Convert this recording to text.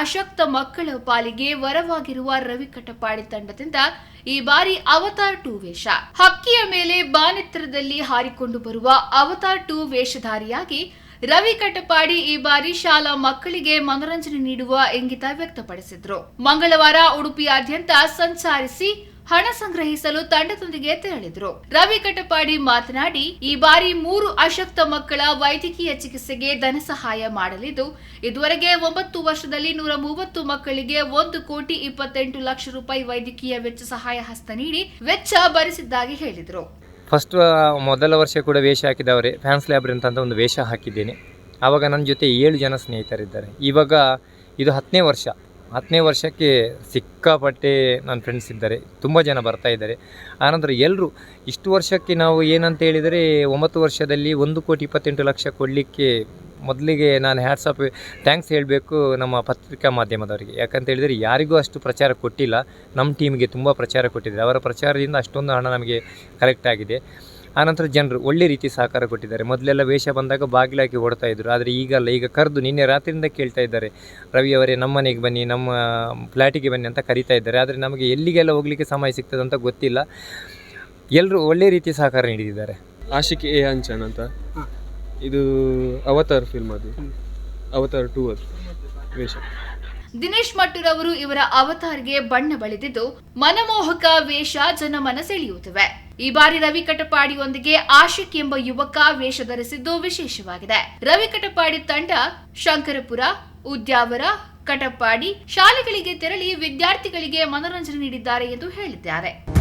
ಅಶಕ್ತ ಮಕ್ಕಳ ಪಾಲಿಗೆ ವರವಾಗಿರುವ ರವಿ ಕಟಪಾಡಿ ತಂಡದಿಂದ ಈ ಬಾರಿ ಅವತಾರ್ ಟೂ ವೇಷ. ಹಕ್ಕಿಯ ಮೇಲೆ ಬಾನೆತ್ತರದಲ್ಲಿ ಹಾರಿಕೊಂಡು ಬರುವ ಅವತಾರ್ ಟೂ ವೇಷಧಾರಿಯಾಗಿ ರವಿ ಕಟಪಾಡಿ ಈ ಬಾರಿ ಶಾಲಾ ಮಕ್ಕಳಿಗೆ ಮನೋರಂಜನೆ ನೀಡುವ ಇಂಗಿತ ವ್ಯಕ್ತಪಡಿಸಿದ್ರು. ಮಂಗಳವಾರ ಉಡುಪಿಯಾದ್ಯಂತ ಸಂಚರಿಸಿ ಹಣ ಸಂಗ್ರಹಿಸಲು ತಂಡದೊಂದಿಗೆ ತೆರಳಿದ್ರು. ರವಿ ಕಟಪಾಡಿ ಮಾತನಾಡಿ, ಈ ಬಾರಿ ಮೂರು ಅಶಕ್ತ ಮಕ್ಕಳ ವೈದ್ಯಕೀಯ ಚಿಕಿತ್ಸೆಗೆ ಧನ ಸಹಾಯ ಮಾಡಲಿದ್ದು, ಇದುವರೆಗೆ ಒಂಬತ್ತು ವರ್ಷದಲ್ಲಿ ನೂರ ಮೂವತ್ತು ಮಕ್ಕಳಿಗೆ ಒಂದು ಕೋಟಿ ಇಪ್ಪತ್ತೆಂಟು ಲಕ್ಷ ರೂಪಾಯಿ ವೈದ್ಯಕೀಯ ವೆಚ್ಚ ಸಹಾಯ ಹಸ್ತ ನೀಡಿ ವೆಚ್ಚ ಭರಿಸಿದ್ದಾಗಿ ಹೇಳಿದರು. ಫಸ್ಟ್ ಮೊದಲ ವರ್ಷ ಕೂಡ ವೇಷ ಹಾಕಿದವರೇ, ಫ್ಯಾನ್ಸ್ ಲ್ಯಾಬ್ರಿ ಅಂತ ಒಂದು ವೇಷ ಹಾಕಿದ್ದೇನೆ. ಆವಾಗ ನನ್ನ ಜೊತೆ ಏಳು ಜನ ಸ್ನೇಹಿತರಿದ್ದಾರೆ. ಇವಾಗ ಇದು ಹತ್ತನೇ ವರ್ಷ. ಹತ್ತನೇ ವರ್ಷಕ್ಕೆ ಸಿಕ್ಕಾಪಟ್ಟೆ ನನ್ನ ಫ್ರೆಂಡ್ಸ್ ಇದ್ದಾರೆ. ತುಂಬ ಜನ ಬರ್ತಾ ಇದ್ದಾರೆ. ಆನಂತರ ಎಲ್ಲರೂ ಇಷ್ಟು ವರ್ಷಕ್ಕೆ ನಾವು ಏನಂತ ಹೇಳಿದರೆ ಒಂಬತ್ತು ವರ್ಷದಲ್ಲಿ ಒಂದು ಕೋಟಿ ಇಪ್ಪತ್ತೆಂಟು ಲಕ್ಷ ಕೊಡಲಿಕ್ಕೆ ಮೊದಲಿಗೆ ನಾನು ಹ್ಯಾಟ್ಸಪ್ ಥ್ಯಾಂಕ್ಸ್ ಹೇಳಬೇಕು ನಮ್ಮ ಪತ್ರಿಕಾ ಮಾಧ್ಯಮದವರಿಗೆ. ಯಾಕಂತ ಹೇಳಿದರೆ ಯಾರಿಗೂ ಅಷ್ಟು ಪ್ರಚಾರ ಕೊಟ್ಟಿಲ್ಲ. ನಮ್ಮ ಟೀಮ್ಗೆ ತುಂಬ ಪ್ರಚಾರ ಕೊಟ್ಟಿದ್ದಾರೆ. ಅವರ ಪ್ರಚಾರದಿಂದ ಅಷ್ಟೊಂದು ಹಣ ನಮಗೆ ಕಲೆಕ್ಟ್ ಆಗಿದೆ. ಆನಂತರ ಜನರು ಒಳ್ಳೆ ರೀತಿ ಸಹಕಾರ ಕೊಟ್ಟಿದ್ದಾರೆ. ಮೊದಲೆಲ್ಲ ವೇಷ ಬಂದಾಗ ಬಾಗಿಲಾಕಿ ಓಡ್ತಾ ಇದ್ರು. ಆದರೆ ಈಗಲ್ಲ ಈಗ ಕರೆದು ನಿನ್ನೆ ರಾತ್ರಿಯಿಂದ ಕೇಳ್ತಾ ಇದ್ದಾರೆ. ರವಿ ಅವರೇ ನಮ್ಮ ಮನೆಗೆ ಬನ್ನಿ ನಮ್ಮ ಫ್ಲ್ಯಾಟಿಗೆ ಬನ್ನಿ ಅಂತ ಕರೀತಾ ಇದ್ದಾರೆ. ಆದರೆ ನಮಗೆ ಎಲ್ಲಿಗೆಲ್ಲ ಹೋಗಲಿಕ್ಕೆ ಸಮಯ ಸಿಗ್ತದೆ ಅಂತ ಗೊತ್ತಿಲ್ಲ. ಎಲ್ಲರೂ ಒಳ್ಳೆ ರೀತಿ ಸಹಕಾರ ನೀಡಿದ್ದಾರೆ. ಆಶಿಕ್ ಎ ಅಂಚನ್ ಅಂತ. ಇದು ಅವತಾರ್ ಫಿಲ್ಮ್ ಅದು. ಅವತಾರ್ ಟೂ ಅದು. ವೇಷ. ದಿನೇಶ್ ಮಟ್ಟೂರ್ ಅವರು ಇವರ ಅವತಾರ್ಗೆ ಬಣ್ಣ ಬಳಿದಿದ್ದು ಮನಮೋಹಕ ವೇಷ ಜನಮನ ಸೆಳೆಯುತ್ತಿವೆ. ಈ ಬಾರಿ ರವಿ ಕಟಪಾಡಿಯೊಂದಿಗೆ ಆಶಿಕ್ ಎಂಬ ಯುವಕ ವೇಷ ಧರಿಸಿದ್ದು ವಿಶೇಷವಾಗಿದೆ. ರವಿ ಕಟಪಾಡಿ ತಂಡ ಶಂಕರಪುರ, ಉದ್ಯಾವರ ಕಟಪಾಡಿ ಶಾಲೆಗಳಿಗೆ ತೆರಳಿ ವಿದ್ಯಾರ್ಥಿಗಳಿಗೆ ಮನೋರಂಜನೆ ನೀಡಿದ್ದಾರೆ ಎಂದು ಹೇಳಿದ್ದಾರೆ.